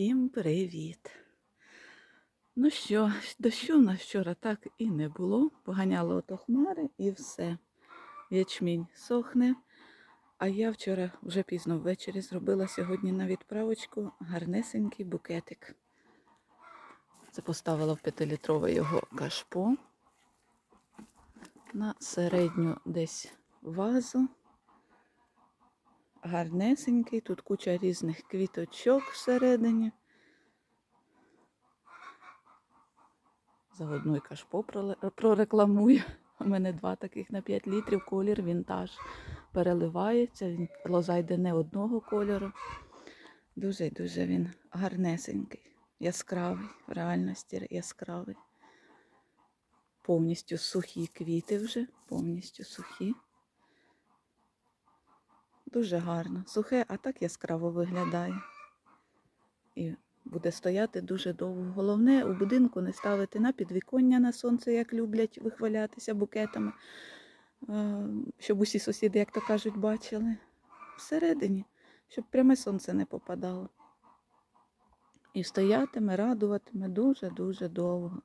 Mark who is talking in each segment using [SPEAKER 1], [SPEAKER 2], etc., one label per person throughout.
[SPEAKER 1] Всім привіт! Ну що, дощу в нас вчора так і не було. Поганяло ото хмари і все. Ячмінь сохне. А я вчора вже пізно ввечері зробила сьогодні на відправочку гарнесенький букетик. Це поставила в п'ятилітрове його кашпо на середню десь вазу. Гарнесенький, тут куча різних квіточок всередині. Заодно і кашпо прорекламую. У мене два таких на 5 літрів, колір вінтаж. Переливається, він лоза йде не одного кольору. Дуже і дуже він гарнесенький, яскравий, в реальності яскравий. Повністю сухі квіти вже, повністю сухі. Дуже гарно. Сухе, а так яскраво виглядає. І буде стояти дуже довго. Головне у будинку не ставити на підвіконня на сонце, як люблять вихвалятися букетами, щоб усі сусіди, як то кажуть, бачили. Всередині, щоб пряме сонце не попадало. І стоятиме, радуватиме дуже-дуже довго.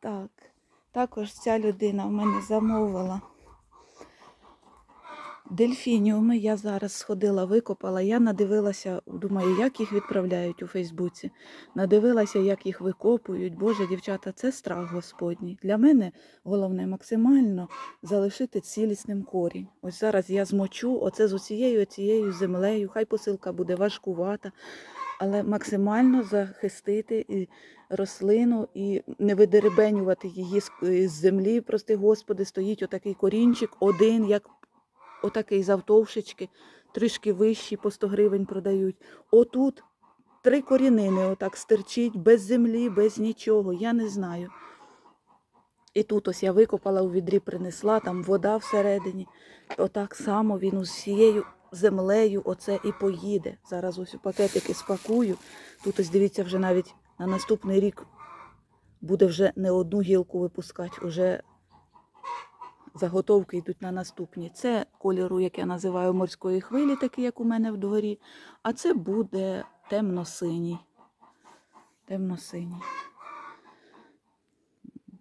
[SPEAKER 1] Так, також ця людина в мене замовила Дельфініуми я зараз сходила, викопала. Я надивилася, думаю, як їх відправляють у Фейсбуці. Надивилася, як їх викопують. Боже, дівчата, це страх Господній. Для мене головне максимально залишити цілісним корінь. Ось зараз я змочу оце з усією цією землею. Хай посилка буде важкувата, але максимально захистити і рослину і не видеребенювати її з землі. Прости Господи, стоїть отакий корінчик, один, як отакий завтовшечки, трішки вищі, по 100 гривень продають. Отут три корінини отак стирчить, без землі, без нічого, я не знаю. І тут ось я викопала у відрі, принесла, там вода всередині. Отак само він усією землею оце і поїде. Зараз ось у пакетики спакую. Тут ось дивіться, вже навіть на наступний рік буде вже не одну гілку випускати, уже заготовки йдуть на наступні. Це кольору, як я називаю морської хвилі, такий, як у мене в дворі. А це буде темно-синій. Темно-синій.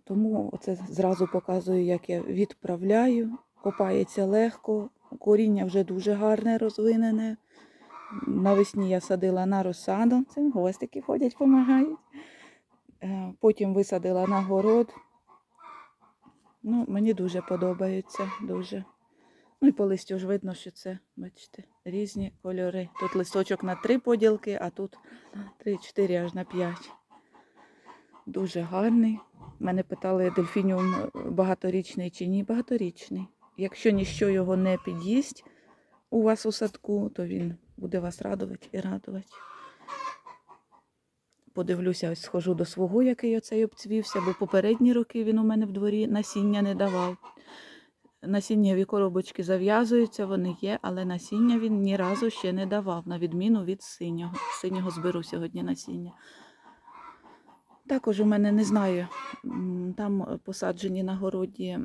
[SPEAKER 1] Тому оце зразу показую, як я відправляю. Копається легко, коріння вже дуже гарне, розвинене. Навесні я садила на розсаду, це гостики ходять, допомагають. Е, Потім висадила на город. Ну, мені дуже подобається, дуже. Ну і по листю ж видно, що це, бачите, різні кольори. Тут листочок на три поділки, а тут три-чотири аж на п'ять. Дуже гарний. Мене питали, дельфініум багаторічний чи ні. Багаторічний. Якщо ніщо його не під'їсть у вас у садку, то він буде вас радувати і радувати. Подивлюся, ось схожу до свого, який оцей обцвівся, бо попередні роки він у мене в дворі насіння не давав. Насіннєві коробочки зав'язуються, вони є, але насіння він ні разу ще не давав, на відміну від синього. Синього зберу сьогодні насіння. Також у мене не знаю, там посаджені на городі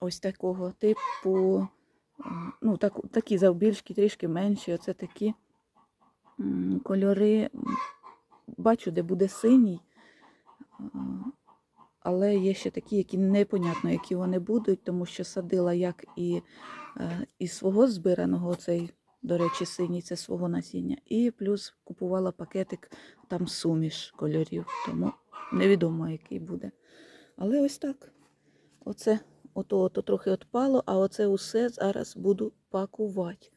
[SPEAKER 1] ось такого типу, ну, так, такі завбільшки, трішки менші, оце такі кольори. Бачу, де буде синій, але є ще такі, які непонятно, які вони будуть, тому що садила як і е, із свого збираного, цей, до речі, синій це свого насіння, і плюс купувала пакетик там суміш кольорів, тому невідомо, який буде. Але ось так. Оце ото, ото трохи відпало, а оце усе зараз буду пакувати.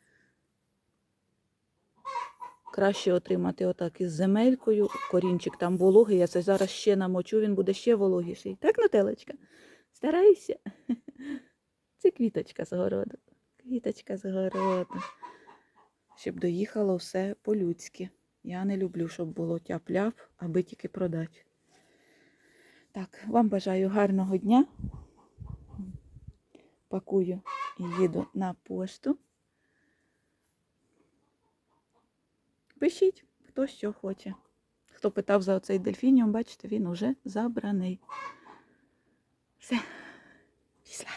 [SPEAKER 1] Краще отримати отак із земелькою. Корінчик там вологий, я це зараз ще намочу, він буде ще вологіший. Так, Нателечка? Старайся. Це квіточка з городу. Квіточка з городу. Щоб доїхало все по-людськи. Я не люблю, щоб було тяп-ляп, аби тільки продати. Так, вам бажаю гарного дня. Пакую і їду на пошту. Пишіть, хто що хоче. Хто питав за оцей дельфініум, бачите, він уже забраний. Все, пішла.